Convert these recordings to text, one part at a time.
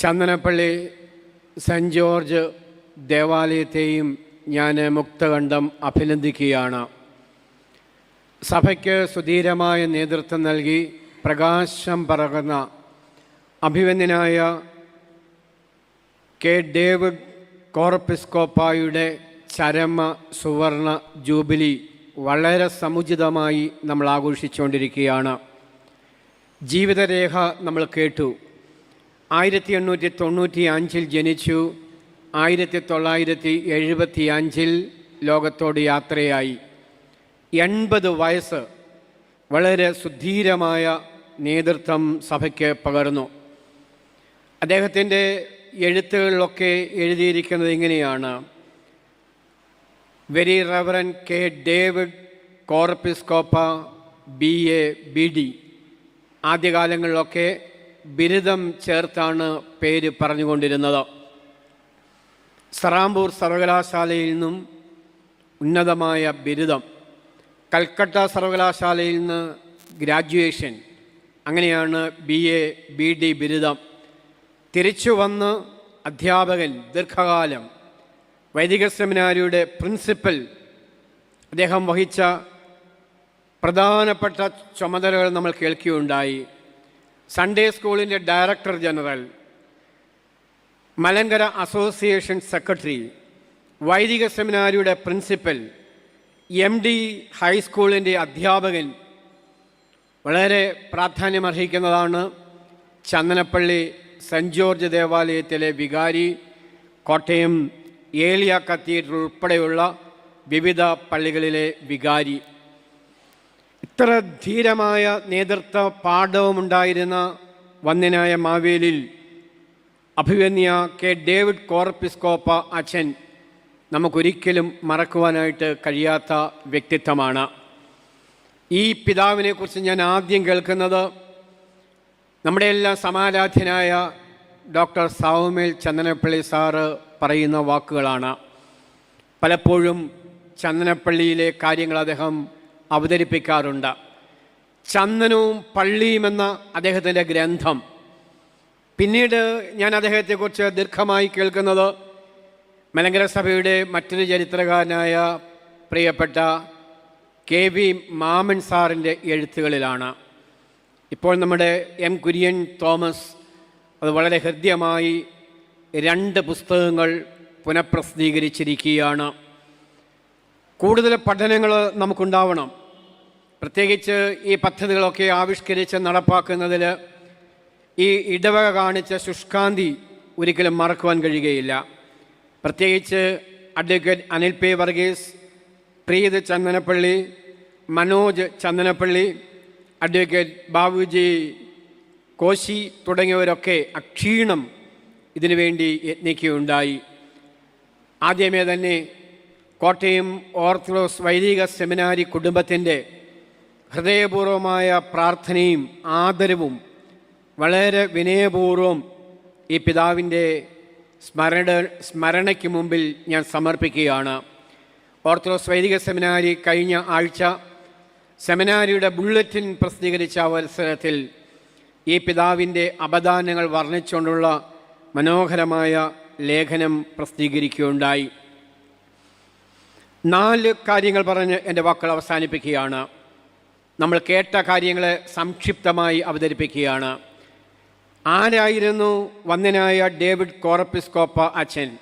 Chandanappally saint George ദേവാലയത്തെയും ഞാൻ മുക്തകണ്ഠം അഭിനന്ദിക്കുകയാണ്. സഭയ്ക്ക് സുധീരമായ നേതൃത്വം നൽകി പ്രകാശം പറകുന്ന അഭിവന്യനായ കെ. ഡേവിഡ് കോർപ്പിസ്കോപ്പായുടെ ചരമ സുവർണ ജൂബിലി വളരെ സമുചിതമായി നമ്മൾ ആഘോഷിച്ചുകൊണ്ടിരിക്കുകയാണ്. ജീവിതരേഖ നമ്മൾ കേട്ടു. ആയിരത്തി എണ്ണൂറ്റി തൊണ്ണൂറ്റി അഞ്ചിൽ ജനിച്ചു. ആയിരത്തി തൊള്ളായിരത്തി എഴുപത്തി അഞ്ചിൽ ലോകത്തോട് യാത്രയായി. എൺപത് വയസ്സ് വളരെ സുധീരമായ നേതൃത്വം സഭയ്ക്ക് പകർന്നു. അദ്ദേഹത്തിന്റെ എഴുത്തുകളിലൊക്കെ എഴുതിയിരിക്കുന്നത് ഇങ്ങനെയാണ്. Very reverend K David Corepiscopa B A B D. ആദ്യകാലങ്ങളിലൊക്കെ ബിരുദം ചേർത്താണ് പേര് പറഞ്ഞുകൊണ്ടിരുന്നത്. സറാംപൂർ സർവകലാശാലയിൽ നിന്നും ഉന്നതമായ ബിരുദം. കൽക്കട്ട സർവകലാശാലയിൽ നിന്ന് ഗ്രാജുവേഷൻ. അങ്ങനെയാണ് ബി എ ബി ഡി ബിരുദം. തിരിച്ചു വന്ന് അധ്യാപകൻ ദീർഘകാലം വൈദിക സെമിനാരിയുടെ പ്രിൻസിപ്പൽ അദ്ദേഹം വഹിച്ച പ്രധാനപ്പെട്ട ചുമതലകൾ നമ്മൾ കേൾക്കുകയുണ്ടായി. സൺഡേ സ്കൂളിന്റെ director general Malankara association secretary വൈദിക സെമിനാരിയുടെ പ്രിൻസിപ്പൽ എം ഡി ഹൈസ്കൂളിന്റെ അധ്യാപകൻ വളരെ പ്രാധാന്യമർഹിക്കുന്നതാണ് ചന്ദനപ്പള്ളി സെന്റ് ജോർജ് ദേവാലയത്തിലെ വികാരി കോട്ടയം ഏലിയ കത്തീഡ്രൽ ഉൾപ്പെടെയുള്ള വിവിധ പള്ളികളിലെ വികാരി. ഇത്ര ധീരമായ നേതൃത്വ പാഠവുമുണ്ടായിരുന്ന വന്യനായ മാവേലിൽ അഭിവന്യ കെ ഡേവിഡ് കോർപ്പിസ്കോപ്പ അച്ഛൻ നമുക്കൊരിക്കലും മറക്കുവാനായിട്ട് കഴിയാത്ത വ്യക്തിത്വമാണ്. ഈ പിതാവിനെക്കുറിച്ച് ഞാൻ ആദ്യം കേൾക്കുന്നത് നമ്മുടെ എല്ലാം സമാരാധ്യനായ ഡോക്ടർ സാവുമേൽ ചന്ദനപ്പള്ളി സാറ് പറയുന്ന വാക്കുകളാണ്. പലപ്പോഴും ചന്ദനപ്പള്ളിയിലെ കാര്യങ്ങൾ അദ്ദേഹം അവതരിപ്പിക്കാറുണ്ട്. ചന്ദനവും പള്ളിയും എന്ന അദ്ദേഹത്തിന്റെ ഗ്രന്ഥം. പിന്നീട് ഞാൻ അദ്ദേഹത്തെക്കുറിച്ച് ദീർഘമായി കേൾക്കുന്നത് മലങ്കര സഭയുടെ മറ്റൊരു ചരിത്രകാരനായ പ്രിയപ്പെട്ട കെ വി മാമൻ സാറിന്റെ എഴുത്തുകളിലാണ്. ഇപ്പോൾ നമ്മുടെ എം കുര്യൻ തോമസ് അത് വളരെ ഹൃദ്യമായി രണ്ട് പുസ്തകങ്ങൾ പുനഃപ്രസിദ്ധീകരിച്ചിരിക്കുകയാണ്. കൂടുതൽ പഠനങ്ങൾ നമുക്കുണ്ടാവണം. പ്രത്യേകിച്ച് ഈ പദ്ധതികളൊക്കെ ആവിഷ്കരിച്ച് നടപ്പാക്കുന്നതിൽ ഈ ഇടവക കാണിച്ച ശുഷ്കാന്തി ഒരിക്കലും മറക്കുവാൻ കഴിയുകയില്ല. പ്രത്യേകിച്ച് advocate Anil P Varghese Preeth Chandanappally Manoj Chandanappally advocate Babuji Koshy തുടങ്ങിയവരൊക്കെ അക്ഷീണം ഇതിനുവേണ്ടി യത്നിക്കുകയുണ്ടായി. ആദ്യമേ തന്നെ കോട്ടയം ഓർത്തഡോക്സ് വൈദിക സെമിനാരി കുടുംബത്തിന്റെ ഹൃദയപൂർവമായ പ്രാർത്ഥനയും ആദരവും വളരെ വിനയപൂർവം ഈ പിതാവിന്റെ സ്മരണ സ്മരണയ്ക്ക് മുമ്പിൽ ഞാൻ സമർപ്പിക്കുകയാണ്. ഓർത്തഡോക്സ് വൈദിക സെമിനാരി കഴിഞ്ഞ ആഴ്ച സെമിനാരിയുടെ ബുള്ളറ്റിൻ പ്രസിദ്ധീകരിച്ച അവസരത്തിൽ ഈ പിതാവിന്റെ അപദാനങ്ങൾ വർണിച്ചുകൊണ്ടുള്ള മനോഹരമായ ലേഖനം പ്രസിദ്ധീകരിക്കുകയുണ്ടായി. നാല് കാര്യങ്ങൾ പറഞ്ഞ് എന്റെ വാക്കുകൾ അവസാനിപ്പിക്കുകയാണ്. നമ്മൾ കേട്ട കാര്യങ്ങളെ സംക്ഷിപ്തമായി അവതരിപ്പിക്കുകയാണ്. ആരായിരുന്നു വന്ദനായ ഡേവിഡ് കോറപ്പിസ്കോപ്പ അച്ഛൻ?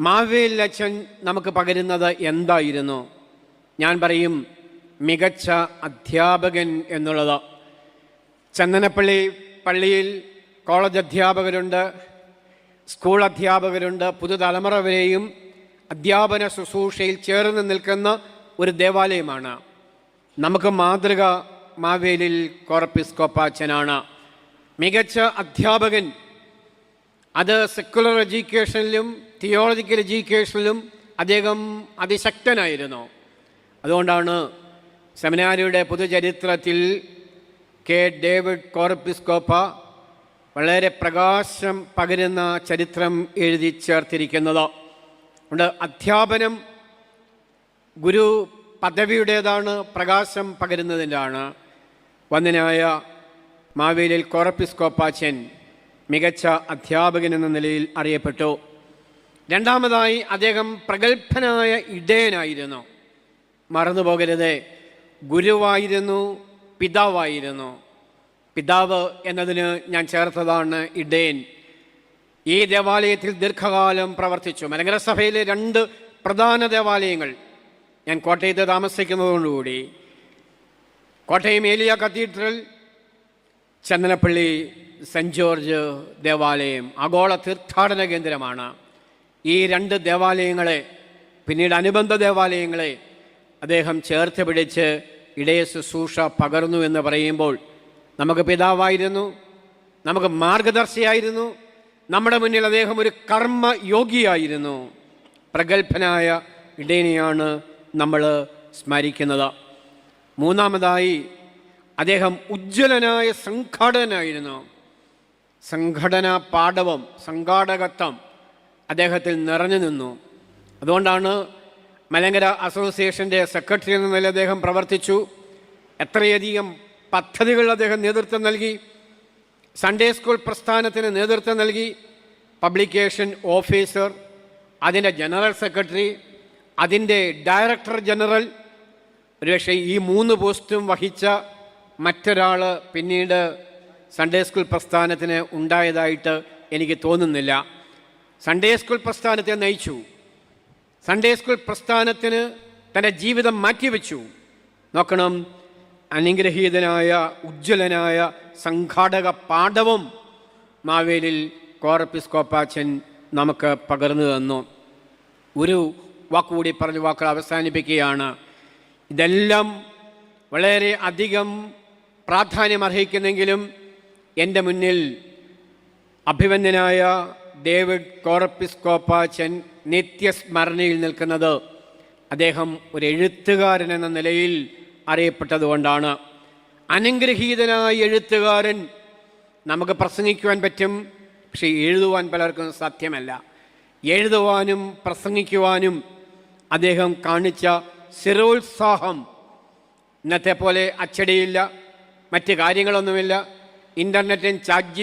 മാവേൽ അച്ഛൻ നമുക്ക് പകരുന്നത് എന്തായിരുന്നു? ഞാൻ പറയും മികച്ച അധ്യാപകൻ എന്നുള്ളത്. ചന്ദനപ്പള്ളി പള്ളിയിൽ കോളേജ് അധ്യാപകരുണ്ട് സ്കൂൾ അധ്യാപകരുണ്ട് പുതുതലമുറ വരെയും അധ്യാപന ശുശ്രൂഷയിൽ ചേർന്ന് നിൽക്കുന്ന ഒരു ദേവാലയമാണ്. നമുക്ക് മാതൃക മാവേലിൽ കോറപ്പിസ്കോപ്പാച്ചനാണ്. മികച്ച അധ്യാപകൻ. അത് സെക്കുലർ എഡ്യൂക്കേഷനിലും തിയോളജിക്കൽ എഡ്യൂക്കേഷനിലും അദ്ദേഹം അതിശക്തനായിരുന്നു. അതുകൊണ്ടാണ് സെമിനാരിയുടെ പൊതുചരിത്രത്തിൽ കെ. ഡേവിഡ് കോർപ്പിസ്കോപ്പ വളരെ പ്രകാശം പകരുന്ന ചരിത്രം എഴുതി ചേർത്തിരിക്കുന്നത്. അതുകൊണ്ട് അധ്യാപനം ഗുരു പദവിയുടേതാണ് പ്രകാശം പകരുന്നതിന്റെയാണ്. വന്ദനായ മാവേലിൽ കോറപ്പിസ്കോപ്പാച്ചൻ മികച്ച അധ്യാപകൻ എന്ന നിലയിൽ അറിയപ്പെട്ടു. രണ്ടാമതായി അദ്ദേഹം പ്രഗത്ഭനായ ഇടയനായിരുന്നു. മറന്നു പോകരുത്. ഗുരുവായിരുന്നു പിതാവായിരുന്നു. പിതാവ് എന്നതിന് ഞാൻ ചേർത്തതാണ് ഇടയൻ. ഈ ദേവാലയത്തിൽ ദീർഘകാലം പ്രവർത്തിച്ചു. മലങ്കര സഭയിലെ രണ്ട് പ്രധാന ദേവാലയങ്ങൾ ഞാൻ കോട്ടയത്ത് താമസിക്കുന്നതോടുകൂടി. Kottayam Eliya cathedral Chandanappally saint George ദേവാലയം ആഗോള തീർത്ഥാടന കേന്ദ്രമാണ്. ഈ രണ്ട് ദേവാലയങ്ങളെ പിന്നീട് അനുബന്ധ ദേവാലയങ്ങളെ അദ്ദേഹം ചേർത്ത് പിടിച്ച് ഇടയ ശുശ്രൂഷ പകർന്നു എന്ന് പറയുമ്പോൾ നമുക്ക് പിതാവായിരുന്നു നമുക്ക് മാർഗദർശിയായിരുന്നു നമ്മുടെ മുന്നിൽ അദ്ദേഹം ഒരു കർമ്മ യോഗിയായിരുന്നു പ്രഗത്ഭനായ ഇടേനെയാണ് നമ്മൾ സ്മരിക്കുന്നത്. മൂന്നാമതായി അദ്ദേഹം ഉജ്ജ്വലനായ സംഘാടകനായിരുന്നു. സംഘടനാ പാടവം സംഘാടകത്വം അദ്ദേഹത്തിൽ നിറഞ്ഞു നിന്നു. അതുകൊണ്ടാണ് മലങ്കര അസോസിയേഷന്റെ സെക്രട്ടറി എന്ന നിലയിൽ അദ്ദേഹം പ്രവർത്തിച്ചു. എത്രയധികം പദ്ധതികൾ അദ്ദേഹം നേതൃത്വം നൽകി. സൺഡേ സ്കൂൾ പ്രസ്ഥാനത്തിന് നേതൃത്വം നൽകി പബ്ലിക്കേഷൻ ഓഫീസർ അതിന്റെ ജനറൽ സെക്രട്ടറി അതിന്റെ ഡയറക്ടർ ജനറൽ ഒരുപക്ഷെ ഈ മൂന്ന് പോസ്റ്റും വഹിച്ച മറ്റൊരാൾ പിന്നീട് സൺഡേ സ്കൂൾ പ്രസ്ഥാനത്തിന് ഉണ്ടായതായിട്ട് എനിക്ക് തോന്നുന്നില്ല. സൺഡേ സ്കൂൾ പ്രസ്ഥാനത്തെ നയിച്ചു. സൺഡേ സ്കൂൾ പ്രസ്ഥാനത്തിന് തന്റെ ജീവിതം മാറ്റിവെച്ചു. നോക്കണം അനുഗ്രഹീതനായ ഉജ്ജ്വലനായ സംഘാടക പാഠവും മാവേലിൽ കോറപ്പിസ്കോപ്പാച്ചൻ നമുക്ക് പകർന്നു തന്നു. ഒരു വാക്കുകൂടി പറഞ്ഞ് വാക്കുകൾ അവസാനിപ്പിക്കുകയാണ്. ഇതെല്ലാം വളരെ അധികം പ്രാധാന്യം അർഹിക്കുന്നെങ്കിലും എന്റെ മുന്നിൽ അഭിവന്യനായ ഡേവിഡ് കോറപ്പിസ്കോപ്പാച്ചൻ നിത്യസ്മരണയിൽ നിൽക്കുന്നത് അദ്ദേഹം ഒരു എഴുത്തുകാരൻ എന്ന നിലയിൽ അറിയപ്പെട്ടതുകൊണ്ടാണ്. അനുഗ്രഹീതനായ എഴുത്തുകാരൻ. നമുക്ക് പ്രസംഗിക്കുവാൻ പറ്റും പക്ഷേ എഴുതുവാൻ പലർക്കും സാധ്യമല്ല. എഴുതുവാനും പ്രസംഗിക്കുവാനും അദ്ദേഹം കാണിച്ച സ്ഥിരോത്സാഹം. ഇന്നത്തെ പോലെ അച്ചടിയില്ല മറ്റ് കാര്യങ്ങളൊന്നുമില്ല ഇന്റർനെറ്റും ചാറ്റ്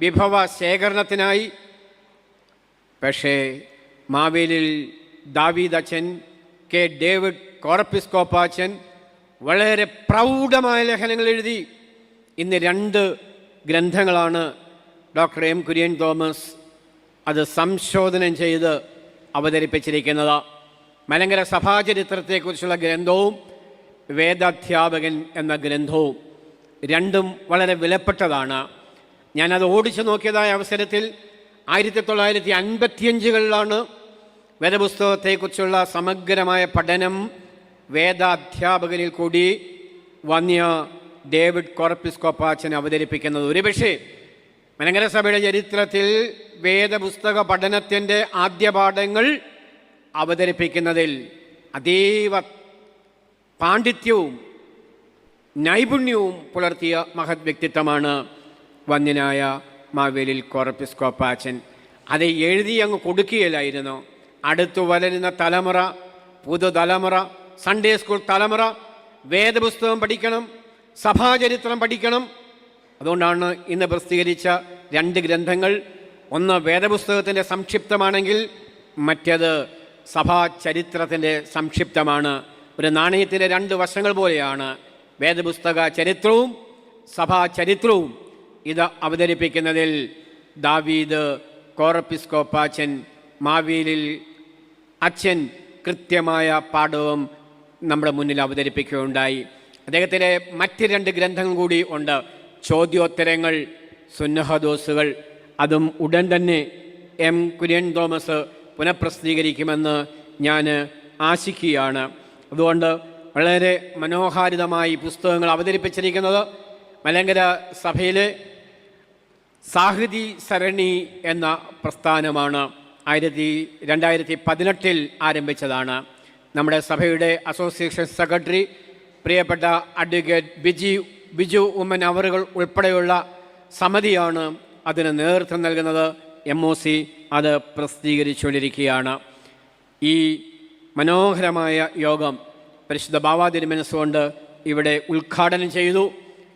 വിഭവ ശേഖരണത്തിനായി. പക്ഷേ മാവേലിൽ ദാവീദ് അച്ഛൻ കെ ഡേവിഡ് കോറപ്പിസ്കോപ്പാച്ചൻ വളരെ പ്രൗഢമായ ലേഖനങ്ങൾ എഴുതി. ഇന്ന് രണ്ട് ഗ്രന്ഥങ്ങളാണ് ഡോക്ടർ എം കുര്യൻ തോമസ് അത് സംശോധനം ചെയ്ത് അവതരിപ്പിച്ചിരിക്കുന്നത്. മലങ്കര സഭാചരിത്രത്തെക്കുറിച്ചുള്ള ഗ്രന്ഥവും വേദാധ്യാപകൻ എന്ന ഗ്രന്ഥവും രണ്ടും വളരെ വിലപ്പെട്ടതാണ്. ഞാനത് ഓടിച്ചു നോക്കിയതായ അവസരത്തിൽ ആയിരത്തി തൊള്ളായിരത്തി അൻപത്തിയഞ്ചുകളിലാണ് വേദപുസ്തകത്തെക്കുറിച്ചുള്ള സമഗ്രമായ പഠനം വേദാധ്യാപകനിൽ കൂടി വന്യ ഡേവിഡ് കോറപ്പിസ്കോപ്പാച്ചൻ അവതരിപ്പിക്കുന്നത് ഒരുപക്ഷേ മലങ്കര സഭയുടെ ചരിത്രത്തിൽ വേദപുസ്തക പഠനത്തിന്റെ ആദ്യ പാഠങ്ങൾ അവതരിപ്പിക്കുന്നതിൽ അതീവ പാണ്ഡിത്യവും നൈപുണ്യവും പുലർത്തിയ മഹത് വ്യക്തിത്വമാണ് വന്യനായ മാവേലിൽ കോറപ്പിസ്കോപ്പാച്ചൻ അത് എഴുതി അങ്ങ് കൊടുക്കുകയില്ലായിരുന്നു. അടുത്തു വളരുന്ന തലമുറ പുതുതലമുറ സൺഡേ സ്കൂൾ തലമുറ വേദപുസ്തകം പഠിക്കണം സഭാചരിത്രം പഠിക്കണം. അതുകൊണ്ടാണ് ഇന്ന് പ്രസിദ്ധീകരിച്ച രണ്ട് ഗ്രന്ഥങ്ങൾ. ഒന്ന് വേദപുസ്തകത്തിന്റെ സംക്ഷിപ്തമാണെങ്കിൽ മറ്റേത് സഭാചരിത്രത്തിന്റെ സംക്ഷിപ്തമാണ്. ഒരു നാണയത്തിന്റെ രണ്ട് വശങ്ങൾ പോലെയാണ് വേദപുസ്തക ചരിത്രവും സഭാചരിത്രവും. ഇത് അവതരിപ്പിക്കുന്നതിൽ ദാവീദ് കോറപ്പിസ്കോപ്പാച്ചൻ മാവീലിൽ അച്ഛൻ കൃത്യമായ പാഠവും നമ്മുടെ മുന്നിൽ അവതരിപ്പിക്കുകയുണ്ടായി. അദ്ദേഹത്തിലെ മറ്റ് രണ്ട് ഗ്രന്ഥങ്ങൾ കൂടി ഉണ്ട്. ചോദ്യോത്തരങ്ങൾ സുന്നഹദോസുകൾ. അതും ഉടൻ തന്നെ എം. കുര്യൻ തോമസ് പുനഃപ്രസിദ്ധീകരിക്കുമെന്ന് ഞാൻ ആശിക്കുകയാണ്. അതുകൊണ്ട് വളരെ മനോഹാരിതമായി പുസ്തകങ്ങൾ അവതരിപ്പിച്ചിരിക്കുന്നത് മലങ്കര സഭയിലെ സാഹിതി സരണി എന്ന പ്രസ്ഥാനമാണ്. ആയിരത്തി രണ്ടായിരത്തി പതിനെട്ടിൽ ആരംഭിച്ചതാണ്. നമ്മുടെ സഭയുടെ അസോസിയേഷൻ സെക്രട്ടറി പ്രിയപ്പെട്ട അഡ്വക്കേറ്റ് ബിജി ബിജു ഉമ്മൻ അവറുകൾ ഉൾപ്പെടെയുള്ള സമിതിയാണ് അതിന് നേതൃത്വം നൽകുന്നത്. എം ഒ സി അത് പ്രസിദ്ധീകരിച്ചുകൊണ്ടിരിക്കുകയാണ്. ഈ മനോഹരമായ യോഗം പരിശുദ്ധ ബാബാ തിരുമനസ്സുകൊണ്ട് ഇവിടെ ഉദ്ഘാടനം ചെയ്തു.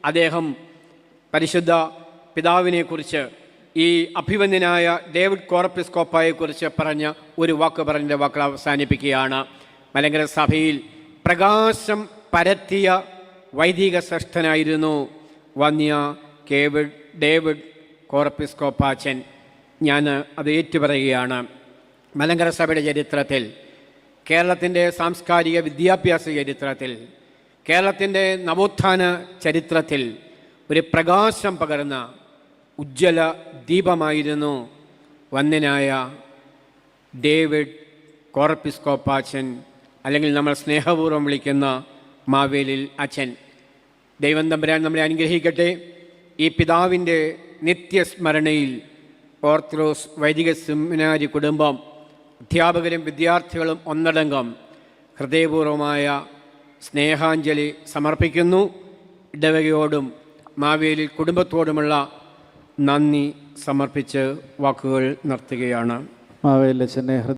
അദ്ദേഹം പരിശുദ്ധ പിതാവിനെക്കുറിച്ച് ഈ അഭിവന്യനായ ഡേവിഡ് കോറപ്പിസ്കോപ്പായെക്കുറിച്ച് പറഞ്ഞ ഒരു വാക്ക് പറഞ്ഞ വാക്കുകൾ അവസാനിപ്പിക്കുകയാണ്. മലങ്കര സഭയിൽ പ്രകാശം പരത്തിയ വൈദിക ശ്രേഷ്ഠനായിരുന്നു വന്യ കേവിഡ് ഡേവിഡ് കോറപ്പിസ്കോപ്പാച്ചൻ ഞാൻ അത് ഏറ്റുപറയുകയാണ്. മലങ്കര സഭയുടെ ചരിത്രത്തിൽ കേരളത്തിന്റെ സാംസ്കാരിക വിദ്യാഭ്യാസ ചരിത്രത്തിൽ കേരളത്തിന്റെ നവോത്ഥാന ചരിത്രത്തിൽ ഒരു പ്രകാശം പകർന്ന ഉജ്ജ്വല ദീപമായിരുന്നു വന്യനായ ഡേവിഡ് കോറപ്പിസ്കോപ്പാച്ചൻ അല്ലെങ്കിൽ നമ്മൾ സ്നേഹപൂർവം വിളിക്കുന്ന മാവേലിൽ അച്ഛൻ. ദൈവം തമ്പുരാൻ നമ്മളെ അനുഗ്രഹിക്കട്ടെ. ഈ പിതാവിന്റെ നിത്യസ്മരണയിൽ ഓർത്തഡോക്സ് വൈദിക സെമിനാരി കുടുംബം അധ്യാപകരും വിദ്യാർത്ഥികളും ഒന്നടങ്കം ഹൃദയപൂർവമായ സ്നേഹാഞ്ജലി സമർപ്പിക്കുന്നു. ഇടവകയോടും മാവേലിൽ കുടുംബത്തോടുമുള്ള നന്ദി സമർപ്പിച്ച് വാക്കുകൾ നിർത്തുകയാണ്. മാവേലച്ചനെ